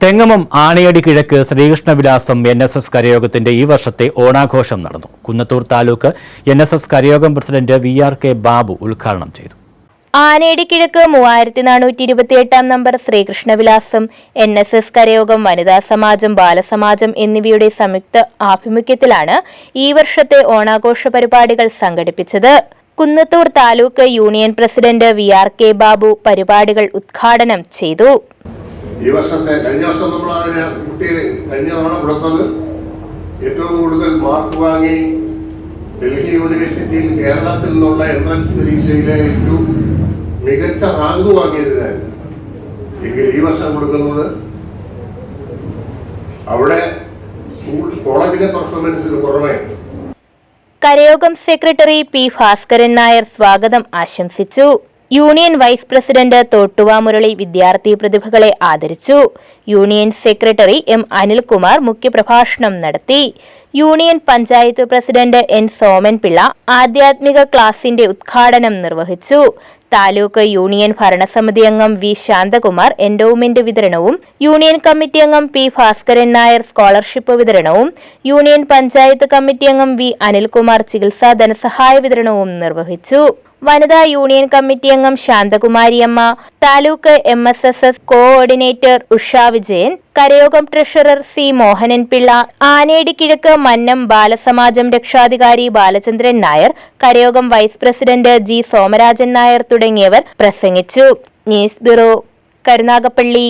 തെങ്ങമം ആണിയടി കിഴക്ക് Srikrishnavilasam N S S കരയോഗത്തിന്റെ ഈ വർഷത്തെ ഓണാഘോഷം നടന്നു. Kunnathur taluk N S S Karayogam president V R K Babu ഉദ്ഘാടനം ചെയ്തു. ആനയടി കിഴക്ക് മൂവായിരത്തി നാനൂറ്റി ഇരുപത്തിയെട്ടാം number Sreekrishnavilasam N S S Karayogam Vanitha Samajam ബാലസമാജം എന്നിവയുടെ സംയുക്ത ആഭിമുഖ്യത്തിലാണ് ഈ വർഷത്തെ ഓണാഘോഷ പരിപാടികൾ സംഘടിപ്പിച്ചത്. Kunnathur taluk union president V R K Babu പരിപാടികൾ ഉദ്ഘാടനം ചെയ്തു. ഈ വർഷത്തെ കഴിഞ്ഞ വർഷം നമ്മൾ അതിനെ കുട്ടി കഴിഞ്ഞ തവണ കൊടുത്തത്. ഏറ്റവും കൂടുതൽ മാർക്ക് വാങ്ങി ഡൽഹി യൂണിവേഴ്സിറ്റിയിൽ കേരളത്തിൽ നിന്നുള്ള എൻട്രൻസ് പരീക്ഷയിലെ ഏറ്റവും മികച്ച റാങ്ക് വാങ്ങിയതിനായിരുന്നു. എങ്കിൽ ഈ വർഷം കൊടുക്കുന്നത് അവിടെ സ്കൂൾ കോളേജിലെ പെർഫോമൻസിന് പുറമെ കരയോഗം സെക്രട്ടറി പി ഭാസ്കരൻ നായർ സ്വാഗതം ആശംസിച്ചു. Union vice president Thottuva Murali വിദ്യാർത്ഥി പ്രതിഭകളെ ആദരിച്ചു. യൂണിയൻ സെക്രട്ടറി എം അനിൽകുമാർ മുഖ്യപ്രഭാഷണം നടത്തി. Union panchayat president N Soman Pillai ആധ്യാത്മിക ക്ലാസിന്റെ ഉദ്ഘാടനം നിർവഹിച്ചു. താലൂക്ക് യൂണിയൻ ഭരണസമിതി അംഗം വി ശാന്തകുമാർ എൻഡോവ്മെന്റ് വിതരണവും യൂണിയൻ കമ്മിറ്റി അംഗം പി ഭാസ്കരൻ നായർ സ്കോളർഷിപ്പ് വിതരണവും യൂണിയൻ പഞ്ചായത്ത് കമ്മിറ്റി അംഗം വി അനിൽകുമാർ ചികിത്സാ ധനസഹായ വിതരണവും നിർവഹിച്ചു. വനിതാ യൂണിയൻ കമ്മിറ്റി അംഗം Shanthakumariamma taluk M S S S coordinator Usha Vijayan കരയോഗം treasurer C Mohanan Pillai ആനേടി കിഴക്ക് മന്നം ബാലസമാജം രക്ഷാധികാരി Balachandran Nair കരയോഗം vice president G Somarajan Nair തുടങ്ങിയവർ പ്രസംഗിച്ചു. News bureau Karunagappally.